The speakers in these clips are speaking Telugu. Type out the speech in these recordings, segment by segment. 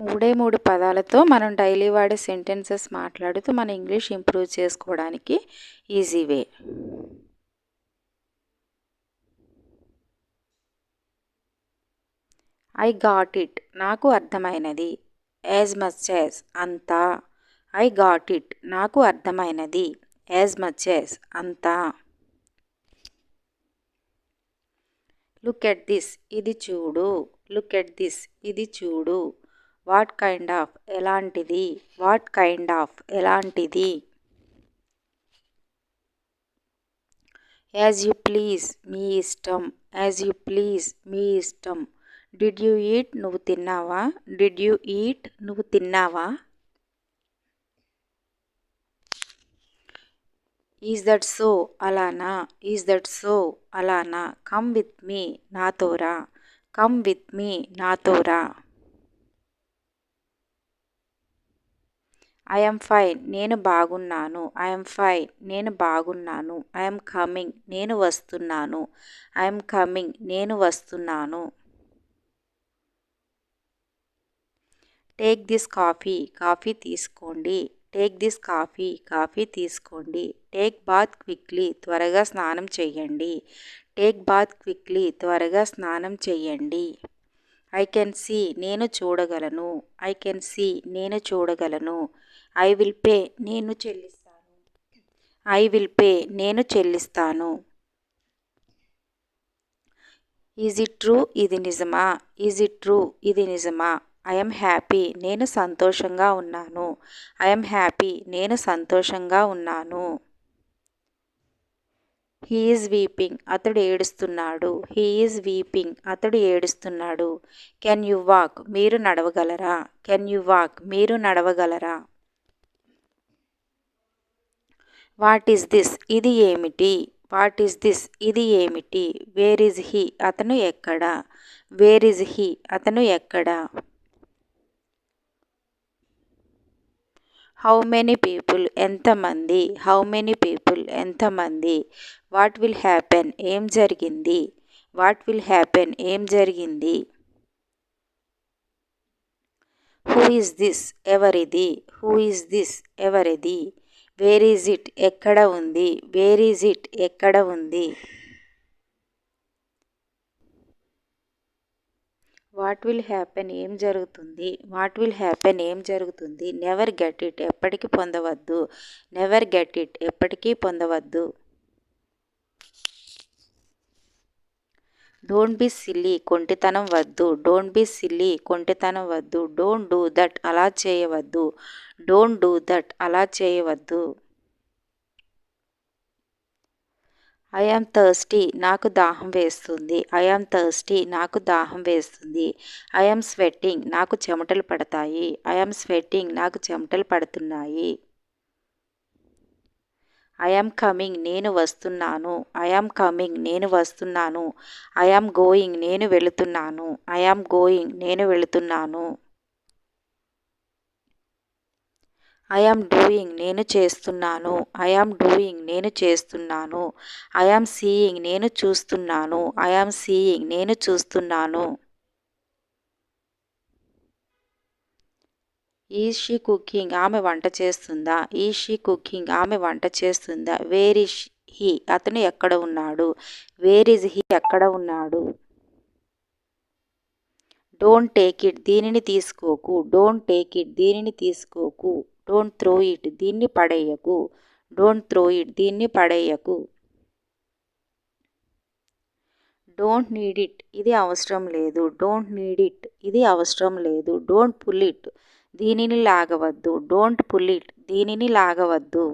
మూడే మూడు పదాలతో మనం డైలీ వాడే సెంటెన్సెస్ మాట్లాడుతూ మన ఇంగ్లీష్ ఇంప్రూవ్ చేసుకోవడానికి easy way. I got it. నాకు అర్థమైనది. As much as. అంతా. I got it. నాకు అర్థమైనది. As much as. అంతా. Look at this. ఇది చూడు. Look at this. ఇది చూడు. వాట్ కైండ్ ఆఫ్ ఎలాంటిది? వాట్ కైండ్ ఆఫ్ ఎలాంటిది? యాజ్ యూ ప్లీజ్ మీ ఇష్టం. యాజ్ యూ ప్లీజ్ మీ ఇష్టం. Did you eat? నువ్వు తిన్నావా? Did you eat? నువ్వు తిన్నావా? ఈజ్ దట్ సో అలానా? ఈజ్ దట్ సో అలానా? కమ్ విత్ మీ నాతోరా. కమ్ విత్ మీ నాతోరా. ఐఎమ్ ఫైన్ నేను బాగున్నాను. ఐఎమ్ ఫైన్ నేను బాగున్నాను. ఐఎమ్ కమింగ్ నేను వస్తున్నాను. ఐఎమ్ కమింగ్ నేను వస్తున్నాను. టేక్ దిస్ కాఫీ కాఫీ తీసుకోండి. టేక్ దిస్ కాఫీ కాఫీ తీసుకోండి. టేక్ బాత్ క్విక్లీ త్వరగా స్నానం చేయండి. టేక్ బాత్ క్విక్లీ త్వరగా స్నానం చేయండి. ఐ కెన్ సీ నేను చూడగలను. ఐ కెన్ సీ నేను చూడగలను. ఐ విల్ పే నేను చెల్లిస్తాను. ఐ విల్ పే నేను చెల్లిస్తాను. ఈజ్ ఇట్ ట్రూ ఇది నిజమా? ఈజ్ ఇట్ ట్రూ ఇది నిజమా? ఐఎమ్ హ్యాపీ నేను సంతోషంగా ఉన్నాను. ఐఎమ్ హ్యాపీ నేను సంతోషంగా ఉన్నాను. హీఈస్ వీపింగ్ అతడు ఏడుస్తున్నాడు. హీఈస్ వీపింగ్ అతడు ఏడుస్తున్నాడు. కెన్ యు వాక్ మీరు నడవగలరా? కెన్ యు వాక్ మీరు నడవగలరా? What is this? ఇది ఏమిటి? What is this? ఇది ఏమిటి? Where is he? అతను ఎక్కడ? Where is he? అతను ఎక్కడ? How many people? ఎంతమంది హౌ మెనీ పీపుల్? ఎంతమంది వాట్ విల్ హ్యాపెన్? ఏం జరిగింది? What will happen? ఏం జరిగింది? Who is this? ఎవరిది? Who is this? ఎవరిది? వేర్ ఈజ్ ఇట్ ఎక్కడ ఉంది? వేర్ ఈజ్ ఇట్ ఎక్కడ ఉంది? వాట్ విల్ హ్యాపెన్ ఏం జరుగుతుంది? వాట్ విల్ హ్యాపెన్ ఏం జరుగుతుంది? నెవర్ గెట్ ఇట్ ఎప్పటికీ పొందవద్దు. నెవర్ గెట్ ఇట్ ఎప్పటికీ పొందవద్దు. డోంట్ బి సిల్లీ కొంటితనం వద్దు. డోంట్ బి సిల్లీ కొంటితనం వద్దు. డోంట్ డూ దట్ అలా చేయవద్దు. డోంట్ డూ దట్ అలా చేయవద్దు. ఐ థర్స్టీ నాకు దాహం వేస్తుంది. ఐ ఆమ్ థర్స్టీ నాకు దాహం వేస్తుంది. ఐ స్వెట్టింగ్ నాకు చెమటలు పడతాయి. ఐ స్వెట్టింగ్ నాకు చెమటలు పడుతున్నాయి. ఐ కమింగ్ నేను వస్తున్నాను. ఐ కమింగ్ నేను వస్తున్నాను. ఐ గోయింగ్ నేను వెళుతున్నాను. ఐ గోయింగ్ నేను వెళుతున్నాను. ఐ డూయింగ్ నేను చేస్తున్నాను. ఐ డూయింగ్ నేను చేస్తున్నాను. ఐ సీయింగ్ నేను చూస్తున్నాను. ఐ సీయింగ్ నేను చూస్తున్నాను. ఈజ్ షీ కుకింగ్ ఆమె వంట చేస్తుందా? ఈజ్ షీ కుకింగ్ ఆమె వంట చేస్తుందా? వేర్ ఇస్ హీ అతను ఎక్కడ ఉన్నాడు? వేర్ ఇస్ హీ ఎక్కడ ఉన్నాడు? డోంట్ టేక్ ఇట్ దీనిని తీసుకోకు. డోంట్ టేక్ ఇట్ దీనిని తీసుకోకు. డోంట్ త్రో ఇట్ దీన్ని పడేయకు. డోంట్ త్రో ఇట్ దీన్ని పడేయకు. డోంట్ నీడ్ ఇట్ ఇది అవసరం లేదు. డోంట్ నీడ్ ఇట్ ఇది అవసరం లేదు. డోంట్ పుల్ ఇట్ దీనిని లాగవద్దు. Don't pull it. దీనిని లాగవద్దు.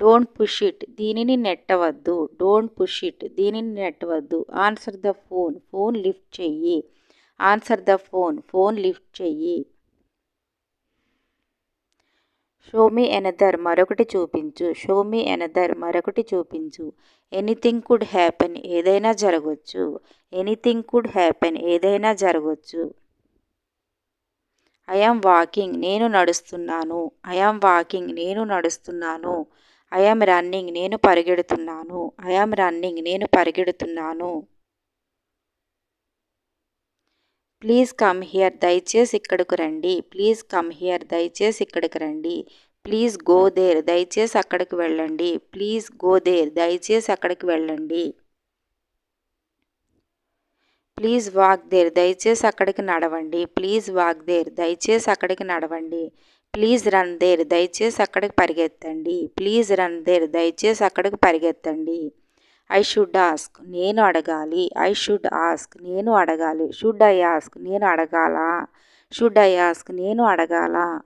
Don't push it. దీనిని నెట్టవద్దు. Don't push it. దీనిని నెట్టవద్దు. Answer the phone. Phone lift చెయ్యి. Answer the phone. Phone lift చెయ్యి. షో మీ ఎనదర్ మరొకటి చూపించు. షో మీ ఎనదర్ మరొకటి చూపించు. ఎనీథింగ్ కుడ్ హ్యాపెన్ ఏదైనా జరగవచ్చు ఎనీథింగ్ కుడ్ హ్యాపెన్ ఏదైనా జరగవచ్చు ఐఆమ్ వాకింగ్ నేను నడుస్తున్నాను. ఐఆమ్ వాకింగ్ నేను నడుస్తున్నాను. ఐఆమ్ రన్నింగ్ నేను పరిగెడుతున్నాను. ఐఆమ్ రన్నింగ్ నేను పరిగెడుతున్నాను. ప్లీజ్ కమ్ హియర్ దయచేసి ఇక్కడికి రండి. ప్లీజ్ కమ్ హియర్ దయచేసి ఇక్కడికి రండి. ప్లీజ్ గో దేర్ దయచేసి అక్కడికి వెళ్ళండి. ప్లీజ్ గో దేర్ దయచేసి అక్కడికి వెళ్ళండి. ప్లీజ్ వాక్ దేర్ దయచేసి అక్కడికి నడవండి. ప్లీజ్ వాక్ దేర్ దయచేసి అక్కడికి నడవండి. ప్లీజ్ రన్ దేర్ దయచేసి అక్కడికి పరిగెత్తండి. ప్లీజ్ రన్ దేర్ దయచేసి అక్కడికి పరిగెత్తండి. ఐ షుడ్ ఆస్క్ నేను అడగాలి. ఐ షుడ్ ఆస్క్ నేను అడగాలి. షుడ్ ఐ ఆస్క్ నేను అడగాల? షుడ్ ఐ ఆస్క్ నేను అడగాల?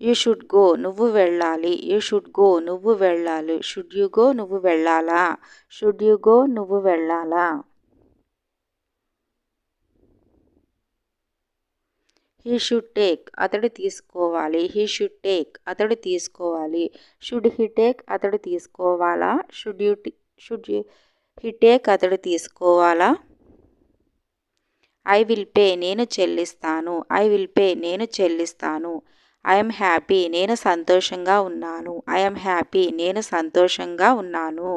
యూ షుడ్ గో నువ్వు వెళ్ళాలి. యూ షుడ్ గో నువ్వు వెళ్ళాలి. షుడ్ యు గో నువ్వు వెళ్ళాలా? షుడ్ యు గో నువ్వు వెళ్ళాలా? హీ షుడ్ టేక్ అతడు తీసుకోవాలి. హీ షుడ్ టేక్ అతడు తీసుకోవాలి. షుడ్ హీ టేక్ అతడు తీసుకోవాలా? Should you should you he take అతడు తీసుకోవాలా? ఐ విల్ పే నేను చెల్లిస్తాను. ఐ విల్ పే నేను చెల్లిస్తాను. ఐఎమ్ హ్యాపీ నేను సంతోషంగా ఉన్నాను. ఐఎమ్ హ్యాపీ నేను సంతోషంగా ఉన్నాను.